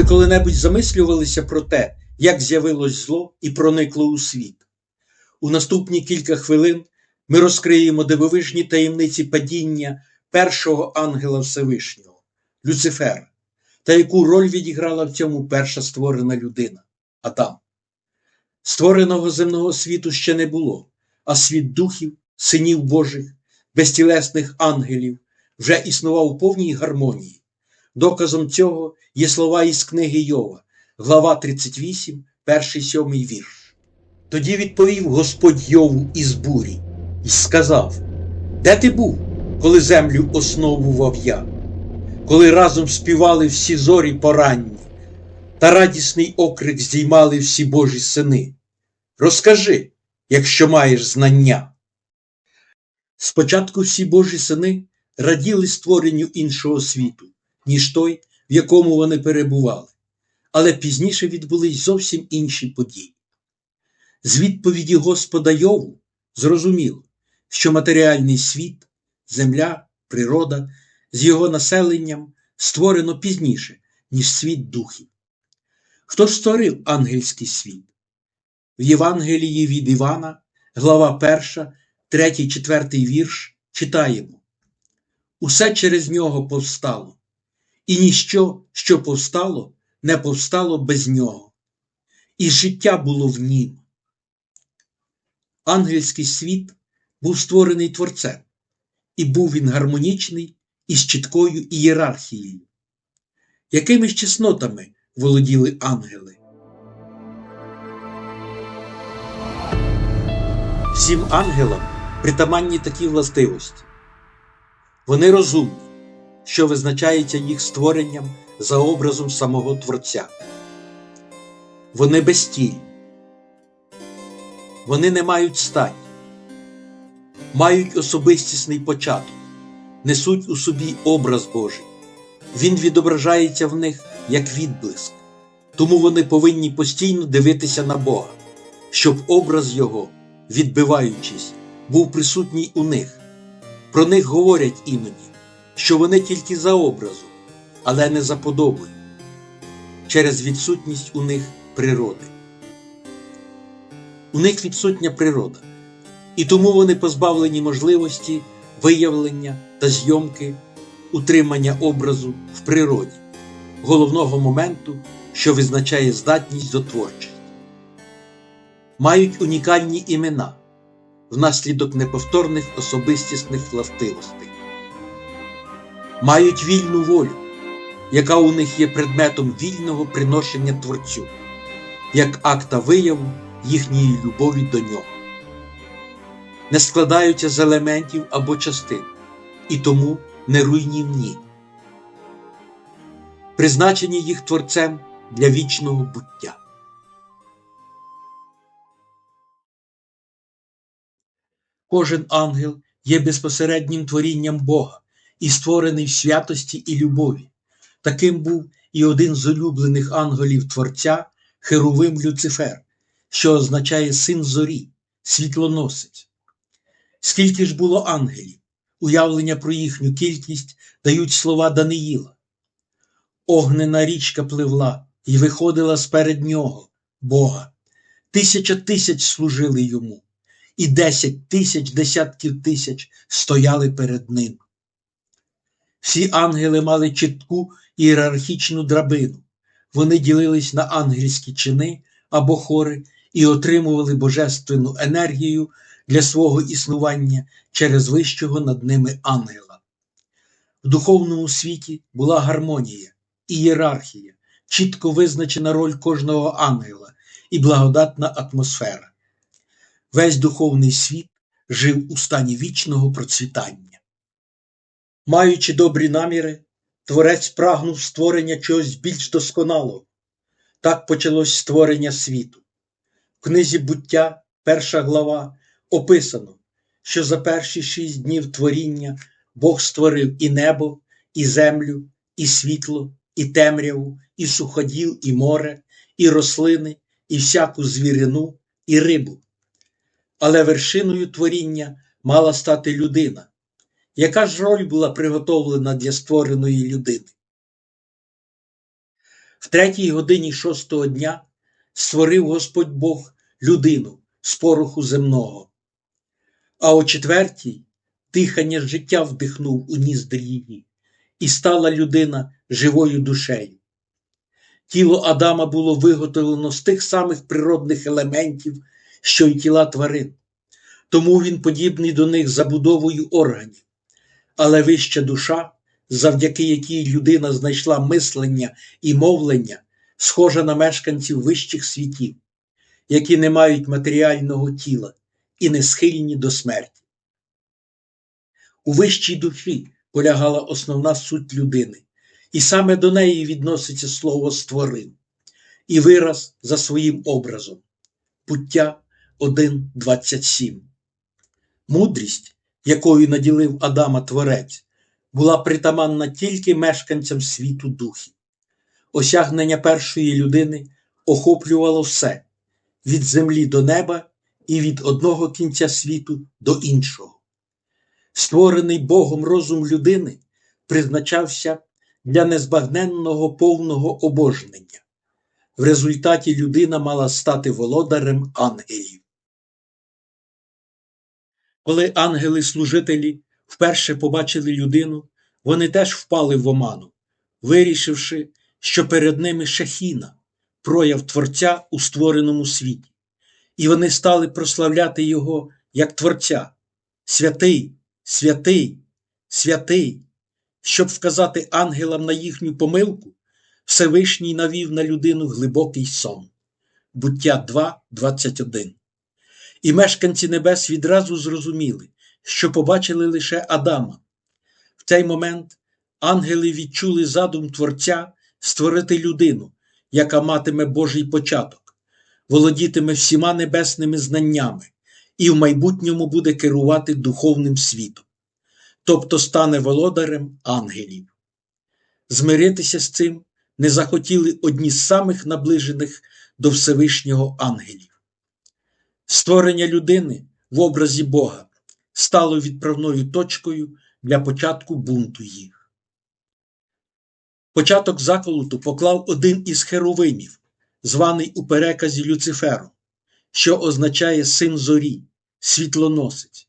Ви коли-небудь замислювалися про те, як з'явилось зло і проникло у світ? У наступні кілька хвилин ми розкриємо дивовижні таємниці падіння першого ангела Всевишнього Люцифера, та яку роль відіграла в цьому перша створена людина Адам. Створеного земного світу ще не було, а світ духів, синів Божих, безтілесних ангелів вже існував у повній гармонії. Доказом цього є слова із книги Йова, глава 38, перший сьомий вірш. Тоді відповів Господь Йову із бурі і сказав: Де ти був, коли землю основував я, коли разом співали всі зорі поранні, та радісний окрик здіймали всі Божі сини? Розкажи, якщо маєш знання. Спочатку всі Божі сини раділи створенню іншого світу, ніж той, в якому вони перебували, але пізніше відбулись зовсім інші події. З відповіді Господа Йову зрозуміло, що матеріальний світ, земля, природа з його населенням створено пізніше, ніж світ духів. Хто ж створив ангельський світ? В Євангелії від Івана, глава 1, 3, 4 вірш, читаємо: Усе через нього повстало, і ніщо, що повстало, не повстало без нього, і життя було в нім. Ангельський світ був створений Творцем, і був він гармонічний із чіткою ієрархією. Якими ж чеснотами володіли ангели? Всім ангелам притаманні такі властивості. Вони розумні, що визначається їх створенням за образом самого Творця. Вони безтільні. Вони не мають статі, мають особистісний початок, несуть у собі образ Божий. Він відображається в них як відблиск, тому вони повинні постійно дивитися на Бога, щоб образ Його, відбиваючись, був присутній у них. Про них говорять іноді, що вони тільки за образом, але не за подобою, через відсутність у них природи. У них відсутня природа, і тому вони позбавлені можливості виявлення та зйомки, утримання образу в природі, головного моменту, що визначає здатність до творчості. Мають унікальні імена внаслідок неповторних особистісних властивостей. Мають вільну волю, яка у них є предметом вільного приношення Творцю, як акта вияву їхньої любові до нього. Не складаються з елементів або частин, і тому не руйнівні, призначені їх творцем для вічного буття. Кожен ангел є безпосереднім творінням Бога і створений в святості і любові. Таким був і один з улюблених ангелів Творця Херовим Люцифер, що означає син зорі, світлоносець. Скільки ж було ангелів, уявлення про їхню кількість дають слова Даниїла. Огнена річка пливла і виходила сперед нього, Бога. Тисяча тисяч служили йому, і десять тисяч десятків тисяч стояли перед ним. Всі ангели мали чітку ієрархічну драбину. Вони ділились на ангельські чини або хори і отримували божественну енергію для свого існування через вищого над ними ангела. В духовному світі була гармонія, ієрархія, чітко визначена роль кожного ангела і благодатна атмосфера. Весь духовний світ жив у стані вічного процвітання. Маючи добрі наміри, творець прагнув створення чогось більш досконалого. Так почалось створення світу. В книзі буття, перша глава, описано, що за перші шість днів творіння Бог створив і небо, і землю, і світло, і темряву, і суходіл, і море, і рослини, і всяку звірину, і рибу. Але вершиною творіння мала стати людина. Яка ж роль була приготовлена для створеної людини? В третій годині шостого дня створив Господь Бог людину з пороху земного, а о четвертій дихання життя вдихнув у ніздрі її, і стала людина живою душею. Тіло Адама було виготовлено з тих самих природних елементів, що й тіла тварин, тому він подібний до них забудовою органів, але вища душа, завдяки якій людина знайшла мислення і мовлення, схожа на мешканців вищих світів, які не мають матеріального тіла і не схильні до смерті. У вищій душі полягала основна суть людини, і саме до неї відноситься слово створив і вираз за своїм образом. Пуття 1.27. Мудрість, якою наділив Адама Творець, була притаманна тільки мешканцям світу духів. Осягнення першої людини охоплювало все від землі до неба і від одного кінця світу до іншого. Створений Богом розум людини призначався для незбагненного повного обожнення. В результаті людина мала стати володарем ангелів. Коли ангели-служителі вперше побачили людину, вони теж впали в оману, вирішивши, що перед ними шахіна, прояв Творця у створеному світі, і вони стали прославляти його як Творця, святий, святий, святий. Щоб вказати ангелам на їхню помилку, Всевишній навів на людину глибокий сон. Буття 2.21. І мешканці небес відразу зрозуміли, що побачили лише Адама. В цей момент ангели відчули задум Творця створити людину, яка матиме Божий початок, володітиме всіма небесними знаннями і в майбутньому буде керувати духовним світом тобто стане володарем ангелів. Змиритися з цим не захотіли одні з самих наближених до Всевишнього ангелів. Створення людини в образі Бога стало відправною точкою для початку бунту їх. Початок заколоту поклав один із херовимів, званий у переказі Люцифером, що означає син зорі, світлоносець.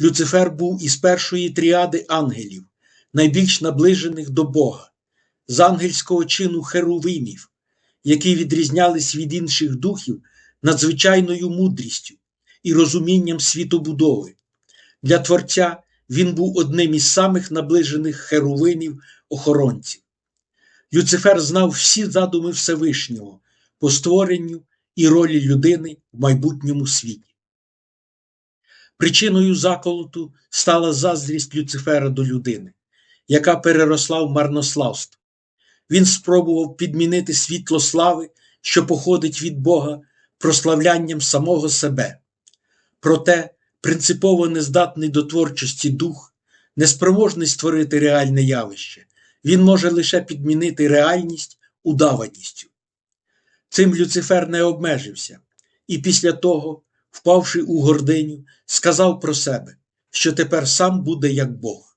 Люцифер був із першої тріади ангелів, найбільш наближених до Бога, з ангельського чину херувимів, які відрізнялись від інших духів надзвичайною мудрістю і розумінням світобудови. Для Творця він був одним із самих наближених херувимів охоронців. Люцифер знав всі задуми Всевишнього по створенню і ролі людини в майбутньому світі. Причиною заколоту стала заздрість Люцифера до людини, яка переросла в марнославство. Він спробував підмінити світло слави, що походить від Бога, прославлянням самого себе. Проте принципово нездатний до творчості дух, неспроможний створити реальне явище, він може лише підмінити реальність удаваністю. Цим Люцифер не обмежився, і після того впавши у гординю, сказав про себе, що тепер сам буде як Бог.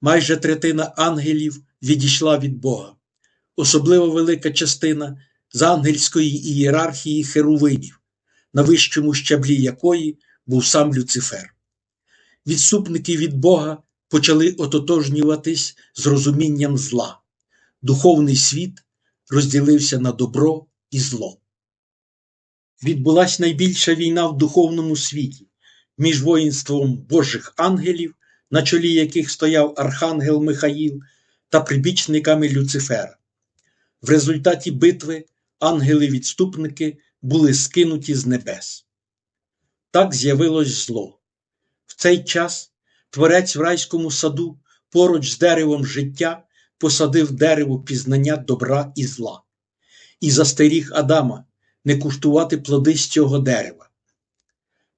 Майже третина ангелів відійшла від Бога, особливо велика частина з ангельської ієрархії херувимів, на вищому щаблі якої був сам Люцифер. Відступники від Бога почали ототожнюватись з розумінням зла. Духовний світ розділився на добро і зло відбулась найбільша війна в духовному світі між воїнством Божих ангелів, на чолі яких стояв Архангел Михаїл, та прибічниками Люцифера. В результаті битви ангели-відступники були скинуті з небес. Так з'явилось зло. В цей час творець в райському саду поруч з деревом життя посадив дерево пізнання добра і зла і застеріг Адама не куштувати плоди з цього дерева.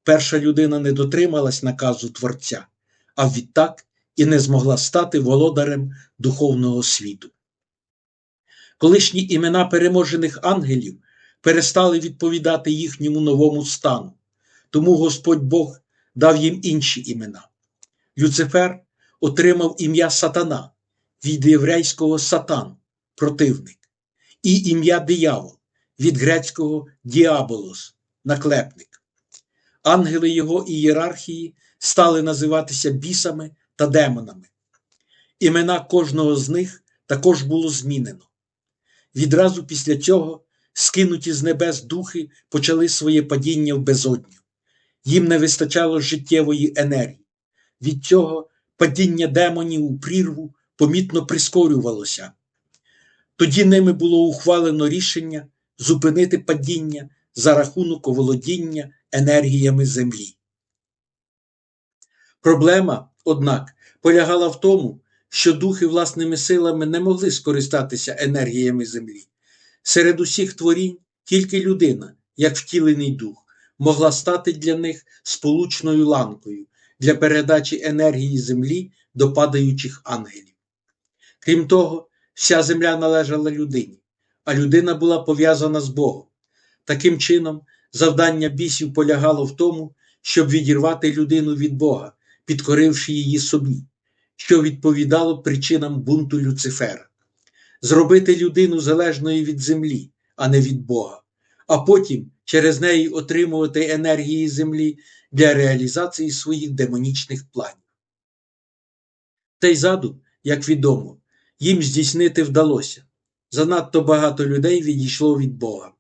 Перша людина не дотрималась наказу Творця, а відтак і не змогла стати володарем духовного світу. Колишні імена переможених ангелів перестали відповідати їхньому новому стану, тому Господь Бог дав їм інші імена. Люцифер отримав ім'я Сатана від єврейського сатан, противник. і ім'я диявол від грецького діаболос наклепник. Ангели його ієрархії стали називатися бісами та демонами. Імена кожного з них також було змінено. Відразу після цього скинуті з небес духи почали своє падіння в безодню. Їм не вистачало життєвої енергії. Від цього падіння демонів у прірву помітно прискорювалося. Тоді ними було ухвалено рішення зупинити падіння за рахунок оволодіння енергіями землі. Проблема, однак, полягала в тому, що духи власними силами не могли скористатися енергіями землі. Серед усіх творінь тільки людина, як втілений дух, могла стати для них сполучною ланкою для передачі енергії землі до падаючих ангелів. Крім того, вся земля належала людині, а людина була пов'язана з Богом. Таким чином, завдання бісів полягало в тому, щоб відірвати людину від Бога, підкоривши її собі, що відповідало причинам бунту Люцифера, зробити людину залежною від землі, а не від Бога, а потім через неї отримувати енергії землі для реалізації своїх демонічних планів. Та й задум, як відомо, їм здійснити вдалося. Занадто багато людей відійшло від Бога.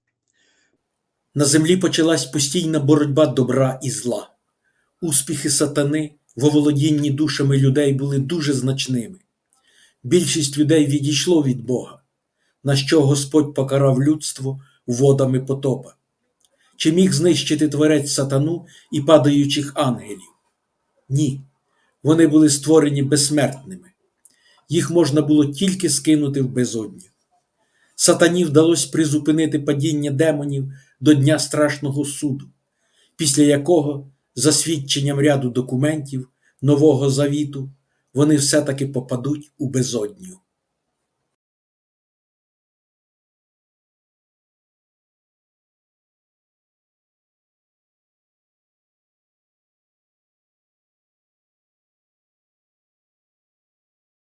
На землі почалась постійна боротьба добра і зла. Успіхи сатани в оволодінні душами людей були дуже значними. Більшість людей відійшло від Бога, на що Господь покарав людство водами потопа. Чи міг знищити творець сатану і падаючих ангелів? Ні. Вони були створені безсмертними. Їх можна було тільки скинути в безодню. Сатані вдалося призупинити падіння демонів до Дня страшного суду, після якого, за свідченням ряду документів Нового Завіту, вони все-таки попадуть у безодню.